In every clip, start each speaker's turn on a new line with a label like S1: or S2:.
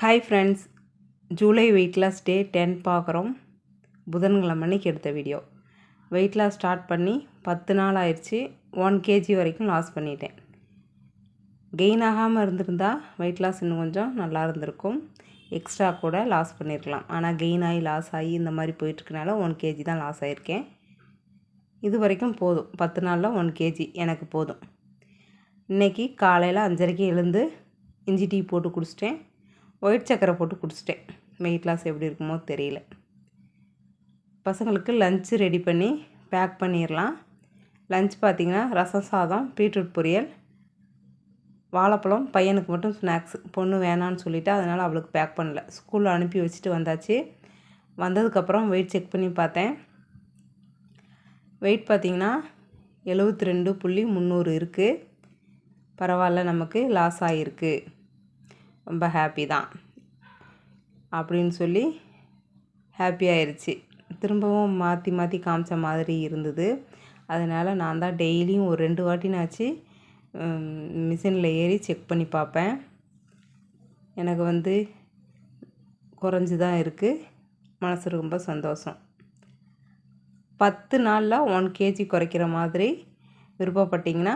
S1: Hi friends July weight loss day ten பார்க்குறோம் புதன்கிழமை அன்னைக்கு எடுத்த வீடியோ வெயிட் லாஸ் ஸ்டார்ட் பண்ணி பத்து நாள் ஆயிடுச்சு. ஒன் கேஜி வரைக்கும் லாஸ் பண்ணிட்டேன். கெயின் ஆகாமல் இருந்திருந்தால் வெயிட் லாஸ் இன்னும் கொஞ்சம் நல்லா இருந்திருக்கும். எக்ஸ்ட்ரா கூட லாஸ் பண்ணியிருக்கலாம் ஆனால் கெயின் ஆகி லாஸ் ஆகி இந்த மாதிரி போயிட்டுருக்கனால ஒன் கேஜி தான் லாஸ் ஆகியிருக்கேன் இது வரைக்கும் போதும். பத்து நாளில் ஒன் கேஜி எனக்கு போதும். இன்றைக்கி காலையில் அஞ்சரைக்கு எழுந்து இஞ்சி டீ போட்டு குடிச்சிட்டேன். ஒயிட் சக்கரை போட்டு குடிச்சிட்டேன். வெயிட் லாஸ் எப்படி இருக்குமோ தெரியல. பசங்களுக்கு லஞ்சு ரெடி பண்ணி பேக் பண்ணிடலாம் லஞ்ச் பார்த்திங்கன்னா ரசம் சாதம் பீட்ரூட் பொரியல் வாழைப்பழம் பையனுக்கு மட்டும் ஸ்நாக்ஸ் பொண்ணு வேணான்னு சொல்லிவிட்டு அதனால் அவளுக்கு பேக் பண்ணல. ஸ்கூலில் அனுப்பி வச்சுட்டு வந்தாச்சு. வந்ததுக்கப்புறம் வெயிட் செக் பண்ணி பார்த்தேன். வெயிட் பார்த்திங்கன்னா எழுபத்தி ரெண்டு புள்ளி முந்நூறு இருக்குது பரவாயில்ல நமக்கு லாஸ் ஆகிருக்கு ரொம்ப ஹாப்பி தான். அப்படின்னு சொல்லி ஹாப்பி ஆயிடுச்சு திரும்பவும் மாற்றி மாற்றி காமிச்ச மாதிரி இருந்தது. அதனால் நான் தான் டெய்லியும் ஒரு ரெண்டு வாட்டினாச்சு மிஷினில் ஏறி செக் பண்ணி பார்ப்பேன். எனக்கு வந்து குறைஞ்சி தான் இருக்குது மனசு ரொம்ப சந்தோஷம். பத்து நாளில் ஒன் கேஜி குறைக்கிற மாதிரி விருப்பப்பட்டிங்கன்னா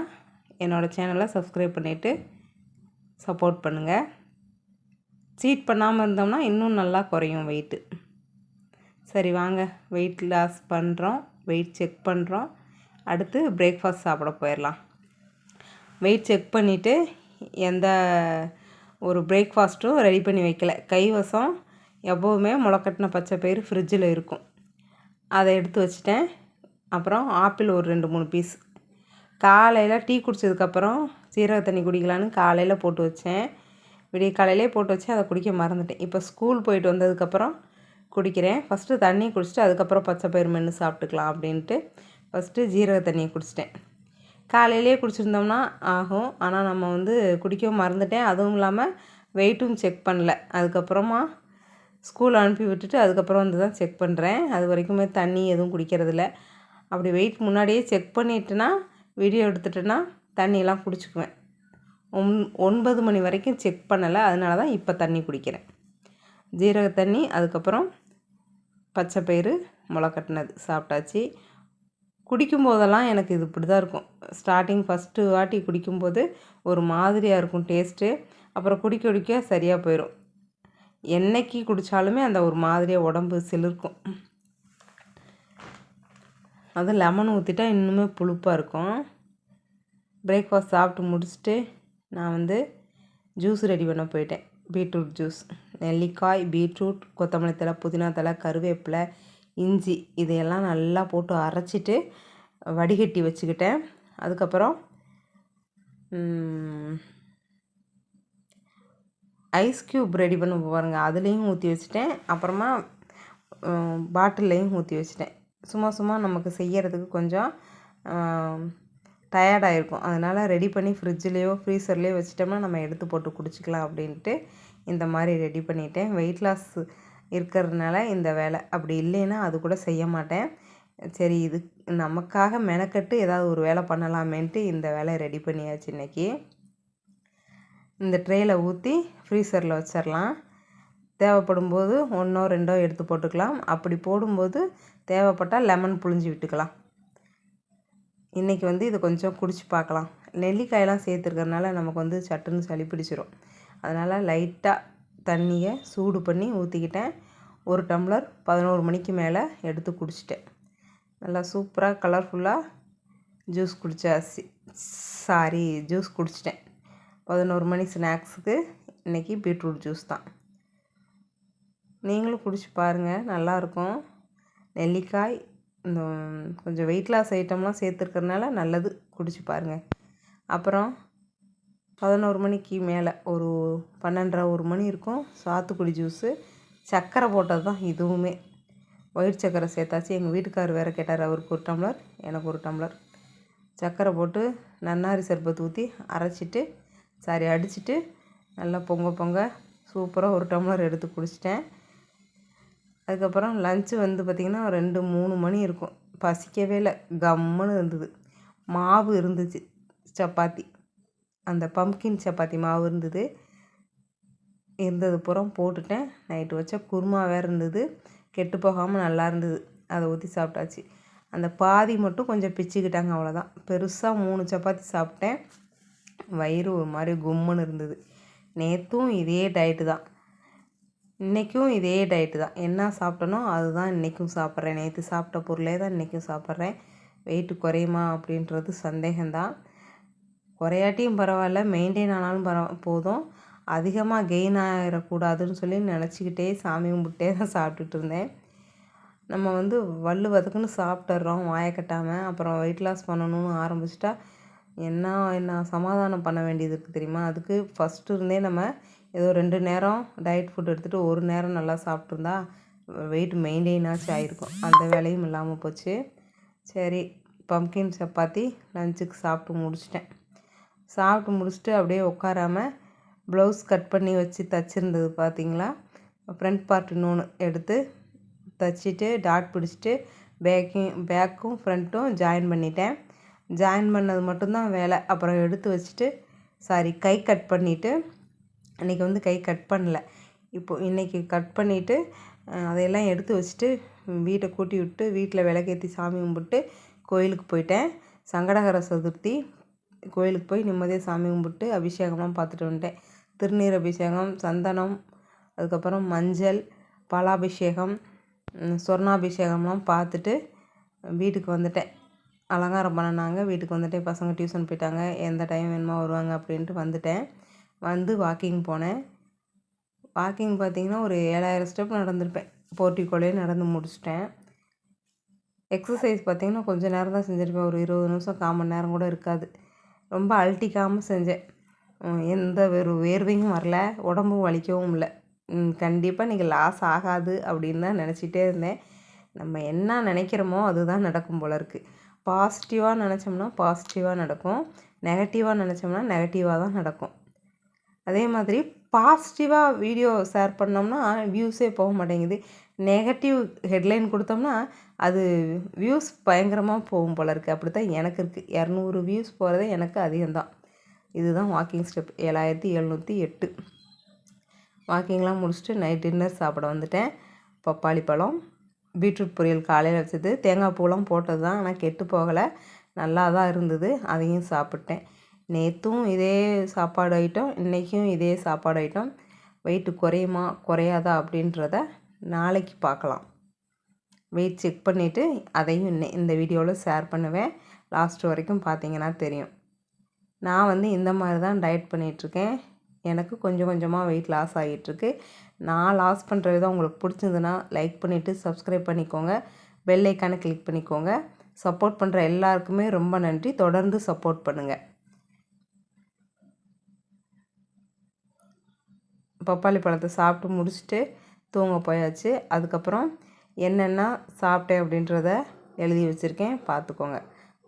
S1: என்னோடய சேனலை சப்ஸ்கிரைப் பண்ணிவிட்டு சப்போர்ட் பண்ணுங்கள் சீட் பண்ணாமல் இருந்தோம்னா இன்னும் நல்லா குறையும் வெயிட்டு சரி வாங்க. வெயிட் லாஸ் பண்ணுறோம் வெயிட் செக் பண்ணுறோம் அடுத்து பிரேக்ஃபாஸ்ட் சாப்பிட போயிடலாம் வெயிட் செக் பண்ணிவிட்டு எந்த ஒரு பிரேக்ஃபாஸ்ட்டும் ரெடி பண்ணி வைக்கல. கைவசம் எப்போவுமே முளைக்கட்டின பச்சை பயிறு ஃப்ரிட்ஜில் இருக்கும். அதை எடுத்து வச்சுட்டேன். அப்புறம் ஆப்பிள் ஒரு ரெண்டு மூணு பீஸ் காலையில் டீ குடித்ததுக்கப்புறம் சீரக தண்ணி குடிக்கலான்னு காலையில் போட்டு வச்சேன். விடிய காலையிலே போட்டு வச்சு அதை குடிக்க மறந்துட்டேன். இப்போ ஸ்கூல் போயிட்டு வந்ததுக்கப்புறம் குடிக்கிறேன். ஃபஸ்ட்டு தண்ணி குடிச்சிட்டு அதுக்கப்புறம் பச்சை பயிர் மென்று சாப்பிட்டுக்கலாம் அப்படின்ட்டு ஃபஸ்ட்டு ஜீரக தண்ணியை குடிச்சிட்டேன். காலையிலே குடிச்சிருந்தோம்னா ஆகும். ஆனால் நம்ம வந்து குடிக்கவும் மறந்துட்டேன். அதுவும் இல்லாமல் வெயிட்டும் செக் பண்ணல. அதுக்கப்புறமா ஸ்கூல் அனுப்பி விட்டுட்டு அதுக்கப்புறம் வந்து தான் செக் பண்ணுறேன் அது வரைக்குமே தண்ணி எதுவும் குடிக்கிறதில்ல. அப்படி வெயிட் முன்னாடியே செக் பண்ணிட்டுனா வீடியோ எடுத்துட்டேன்னா தண்ணியெல்லாம் குடிச்சுக்குவேன். ஒன் ஒன்பது மணி வரைக்கும் செக் பண்ணலை. அதனால தான் இப்போ தண்ணி குடிக்கிறேன். ஜீரக தண்ணி அதுக்கப்புறம் பச்சை பயிறு முளைக்கட்டினது சாப்பிட்டாச்சு. குடிக்கும்போதெல்லாம் எனக்கு இது இப்படி தான் இருக்கும். ஸ்டார்டிங் ஃபஸ்ட்டு வாட்டி குடிக்கும்போது ஒரு மாதிரியாக இருக்கும் டேஸ்ட்டு. அப்புறம் குடிக்க குடிக்க சரியாக போயிடும் என்றைக்கு குடித்தாலுமே அந்த ஒரு மாதிரியாக உடம்பு சிலிர்க்கும். அது லெமன் ஊற்றிட்டா இன்னுமே புளிப்பாக இருக்கும். பிரேக்ஃபாஸ்ட் சாப்பிட்டு முடிச்சுட்டு நான் வந்து ஜூஸ் ரெடி பண்ண போயிட்டேன். பீட்ரூட் ஜூஸ் நெல்லிக்காய் பீட்ரூட் கொத்தமல்லி தலை புதினா தலை கருவேப்பிலை இஞ்சி இதையெல்லாம் நல்லா போட்டு அரைச்சிட்டு வடிகட்டி வச்சுக்கிட்டேன். அதுக்கப்புறம் ஐஸ் க்யூப் ரெடி பண்ண பாருங்கள் அதுலேயும் ஊற்றி வச்சுட்டேன். அப்புறமா பாட்டில்லையும் ஊற்றி வச்சுட்டேன். சும்மா சும்மா நமக்கு செய்யறதுக்கு கொஞ்சம் டயர்டாகிருக்கும் அதனால் ரெடி பண்ணி ஃப்ரிட்ஜ்லேயோ ஃப்ரீசர்லேயோ வச்சிட்டோம்னா நம்ம எடுத்து போட்டு குடிச்சிக்கலாம் அப்படின்ட்டு இந்த மாதிரி ரெடி பண்ணிட்டேன். வெயிட் லாஸ் இருக்கிறதுனால இந்த வேலை. அப்படி இல்லைன்னா அது கூட செய்ய மாட்டேன். சரி இது நமக்காக மெனக்கட்டு ஏதாவது ஒரு வேலை பண்ணலாமேன்ட்டு இந்த வேலை ரெடி பண்ணியாச்சு இன்றைக்கி இந்த ட்ரேயில் ஊற்றி ஃப்ரீசரில் வச்சிடலாம் தேவைப்படும் போது ஒன்றோ ரெண்டோ எடுத்து போட்டுக்கலாம். அப்படி போடும்போது தேவைப்பட்டால் லெமன் புழிஞ்சு விட்டுக்கலாம். இன்றைக்கி வந்து இதை கொஞ்சம் குடிச்சு பார்க்கலாம். நெல்லிக்காயெல்லாம் சேர்த்துருக்கறனால நமக்கு வந்து சட்டுன்னு சளி பிடிச்சிரும். அதனால் லைட்டாக தண்ணியை சூடு பண்ணி ஊற்றிக்கிட்டேன் ஒரு டம்ளர் பதினோரு மணிக்கு மேலே எடுத்து குடிச்சிட்டேன். நல்லா சூப்பராக கலர்ஃபுல்லாக ஜூஸ் குடித்தா சாரி ஜூஸ் குடிச்சிட்டேன். பதினோரு மணி ஸ்நாக்ஸுக்கு இன்றைக்கி பீட்ரூட் ஜூஸ் தான். நீங்களும் குடிச்சு பாருங்கள் நல்லாயிருக்கும் நெல்லிக்காய் இந்த கொஞ்சம் வெயிட் லாஸ் ஐட்டம்லாம் சேர்த்துருக்கறனால நல்லது. குடிச்சு பாருங்கள் அப்புறம் பதினோரு மணிக்கு மேலே ஒரு பன்னெண்டரை ஒரு மணி இருக்கும். சாத்துக்குடி ஜூஸு சர்க்கரை போட்டது தான் இதுவுமே. ஒயிட் சர்க்கரை சேர்த்தாச்சு. எங்கள் வீட்டுக்கார் வேறு கேட்டார். அவருக்கு ஒரு டம்ளர் எனக்கு ஒரு டம்ளர் சர்க்கரை போட்டு நன்னாரி சர்பத்து ஊற்றி அரைச்சிட்டு சாரி அடிச்சுட்டு நல்லா பொங்க பொங்க சூப்பராக ஒரு டம்ளர் எடுத்து குடிச்சிட்டேன். அதுக்கப்புறம் லன்ச்சு வந்து பார்த்திங்கன்னா ரெண்டு மூணு மணி இருக்கும். பசிக்கவே இல்லை. கம்முன்னு இருந்தது. மாவு இருந்துச்சு. சப்பாத்தி. அந்த பம்கின் சப்பாத்தி மாவு இருந்தது. இருந்தது புறம் போட்டுட்டேன். நைட்டு வச்ச குருமா வேறு இருந்தது. கெட்டு போகாமல் நல்லா இருந்தது. அதை ஊற்றி சாப்பிட்டாச்சு. அந்த பாதி மட்டும் கொஞ்சம் பிச்சுக்கிட்டாங்க அவ்வளோதான் பெருசாக மூணு சப்பாத்தி சாப்பிட்டேன். வயிறு ஒரு மாதிரி கும்முன்னு இருந்தது. நேற்றும் இதே டயட்டு தான். இன்றைக்கும் இதே டயட்டு தான். என்ன சாப்பிட்டனோ அதுதான் இன்றைக்கும் சாப்பிட்றேன். நேற்று சாப்பிட்ட பொருளே தான் இன்றைக்கும் சாப்பிட்றேன். வெயிட்டு குறையுமா அப்படின்றது சந்தேகம்தான். குறையாட்டியும் பரவாயில்ல மெயின்டைன் ஆனாலும் பரவ போதும். அதிகமாக கெயின் ஆகிடக்கூடாதுன்னு சொல்லி நினச்சிக்கிட்டே சாமி கும்பிட்டே தான் சாப்பிட்டுட்டு இருந்தேன். நம்ம வந்து வல்லு வதக்குன்னு சாப்பிட்டுறோம் வாயை கட்டாமல் அப்புறம் வெயிட் லாஸ் பண்ணணும்னு ஆரம்பிச்சிட்டா என்ன என்ன சமாதானம் பண்ண வேண்டியது இருக்குது தெரியுமா? அதுக்கு ஃபஸ்ட்டு இருந்தே நம்ம ஏதோ ரெண்டு நேரம் டயட் ஃபுட் எடுத்துகிட்டு ஒரு நேரம் நல்லா சாப்பிட்ருந்தா வெயிட் மெயின்டைனாச்சு ஆகிருக்கும் அந்த வேலையும் இல்லாமல் போச்சு. சரி பம்கின் சப்பாத்தி லஞ்சுக்கு சாப்பிட்டு முடிச்சிட்டேன். சாப்பிட்டு முடிச்சுட்டு அப்படியே உட்காராம ப்ளவுஸ் கட் பண்ணி வச்சு தச்சுருந்தது பார்த்தீங்களா ஃப்ரண்ட் பார்ட் இன்னொன்று எடுத்து தைச்சிட்டு டாட் பிடிச்சிட்டு பேக்கையும் பேக்கும் ஃப்ரண்ட்டும் ஜாயின் பண்ணிட்டேன். ஜாயின் பண்ணது மட்டும்தான் வேலை. அப்புறம் எடுத்து வச்சுட்டு சாரி கை கட் பண்ணிவிட்டு அன்றைக்கி வந்து கை கட் பண்ணல. இப்போது இன்றைக்கி கட் பண்ணிவிட்டு அதையெல்லாம் எடுத்து வச்சுட்டு வீட்டை கூட்டி விட்டு வீட்டில் விளக்கேற்றி சாமி கும்பிட்டு கோயிலுக்கு போயிட்டேன். சங்கடகர சதுர்த்தி கோயிலுக்கு போய் நிம்மதியாக சாமி கும்பிட்டு அபிஷேகமாக பார்த்துட்டு வந்துட்டேன். திருநீர் அபிஷேகம் சந்தனம் அதுக்கப்புறம் மஞ்சள் பாலாபிஷேகம் சொர்ணாபிஷேகம்லாம் பார்த்துட்டு வீட்டுக்கு வந்துட்டேன். அலங்காரம் பண்ணினாங்க வீட்டுக்கு வந்துட்டேன் பசங்க டியூஷன் போயிட்டாங்க எந்த டைம் வேணுமா வருவாங்க அப்படின்ட்டு வந்துட்டேன். வந்து வாக்கிங் போனேன். வாக்கிங் பார்த்திங்கன்னா ஒரு ஏழாயிரம் ஸ்டெப் நடந்திருப்பேன். போர்ட்டிக்கோலேயே நடந்து முடிச்சிட்டேன். எக்ஸசைஸ் பார்த்திங்கன்னா கொஞ்சம் நேரம் தான் செஞ்சுருப்பேன். ஒரு இருபது நிமிஷம் கால் மணி நேரம் கூட இருக்காது. ரொம்ப அழட்டிக்காமல் செஞ்சேன். எந்த ஒரு வேர்வையும் வரல. உடம்பும் வலிக்கவும் இல்லை. கண்டிப்பாக நீங்கள் லாஸ் ஆகாது அப்படின்னு தான் நினச்சிட்டே இருந்தேன். நம்ம என்ன நினைக்கிறோமோ அதுதான் நடக்கும் போல இருக்குது பாசிட்டிவாக நினச்சோம்னா பாசிட்டிவாக நடக்கும். நெகட்டிவாக நினச்சோம்னா நெகட்டிவாக தான் நடக்கும். அதே மாதிரி பாசிட்டிவாக வீடியோ ஷேர் பண்ணோம்னா வியூஸே போக மாட்டேங்குது. நெகட்டிவ் ஹெட்லைன் கொடுத்தோம்னா அது வியூஸ் பயங்கரமாக போகும் போல இருக்குது அப்படி தான் எனக்கு இருக்குது இரநூறு வியூஸ் போகிறதே எனக்கு அதிகம்தான். இதுதான் வாக்கிங் ஸ்டெப் ஏழாயிரத்தி எழுநூற்றி எட்டு. வாக்கிங்லாம் முடிச்சுட்டு நைட் டின்னர் சாப்பிட வந்துட்டேன். பப்பாளி பழம் பீட்ரூட் பொரியல் காலையில் வச்சது. தேங்காய் பூலாம் போட்டது தான் ஆனால் கெட்டு போகலை. நல்லா தான் இருந்தது. அதையும் சாப்பிட்டேன். நேற்றும் இதே சாப்பாடு ஐட்டம் இன்றைக்கும் இதே சாப்பாடு ஐட்டம் வெயிட்டு குறையுமா குறையாதா அப்படின்றத நாளைக்கு பார்க்கலாம் வெயிட் செக் பண்ணிவிட்டு அதையும் இன்னை இந்த வீடியோவில் ஷேர் பண்ணுவேன். லாஸ்ட் வரைக்கும் பார்த்தீங்கன்னா தெரியும். நான் வந்து இந்த மாதிரி தான் டயட் பண்ணிகிட்ருக்கேன் எனக்கு கொஞ்சம் கொஞ்சமாக வெயிட் லாஸ் ஆகிட்டுருக்கு நான் லாஸ் பண்ணுற விதம் உங்களுக்கு பிடிச்சிருந்துன்னா லைக் பண்ணிவிட்டு சப்ஸ்கிரைப் பண்ணிக்கோங்க. பெல் ஐக்கானை கிளிக் பண்ணிக்கோங்க. சப்போர்ட் பண்ணுற எல்லாருக்குமே ரொம்ப நன்றி. தொடர்ந்து சப்போர்ட் பண்ணுங்கள் பப்பாளி பழத்தை சாப்பிட்டு முடிச்சுட்டு தூங்க போயாச்சு. அதுக்கப்புறம் என்னென்ன சாப்பிட்டேன் அப்படின்றத எழுதி வச்சுருக்கேன். பார்த்துக்கோங்க.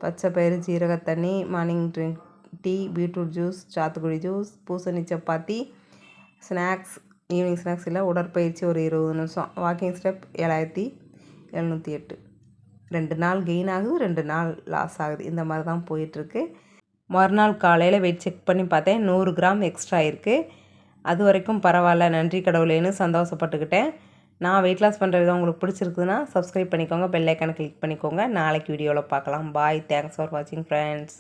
S1: பச்சை பயிறு ஜீரக தண்ணி morning drink tea beetroot juice சாத்துக்குடி ஜூஸ் பூசணி சப்பாத்தி ஸ்நாக்ஸ் ஈவினிங் ஸ்நாக்ஸ் இல்லை உடற்பயிற்சி ஒரு இருபது நிமிஷம். வாக்கிங் ஸ்டெப் ஏழாயிரத்தி எழுநூற்றி எட்டு. ரெண்டு நாள் கெயின் ஆகுது ரெண்டு நாள் லாஸ் ஆகுது. இந்த மாதிரி தான் போயிட்டுருக்கு மறுநாள் காலையில் வெயிட் செக் பண்ணி பார்த்தேன். நூறு கிராம் எக்ஸ்ட்ரா இருக்குது அது வரைக்கும் பரவாயில்ல. நன்றி கடவுளேன்னு சந்தோஷப்பட்டுக்கிட்டேன். நான் வெயிட் லாஸ் பண்ணுற விதம் உங்களுக்கு பிடிச்சிருக்குதுன்னா சப்ஸ்கிரைப் பண்ணிக்கோங்க பெல் ஐக்கானை கிளிக் பண்ணிக்கோங்க. நாளைக்கு வீடியோவில் பார்க்கலாம். பாய் தேங்க்ஸ் ஃபார் வாட்சிங் ஃப்ரெண்ட்ஸ்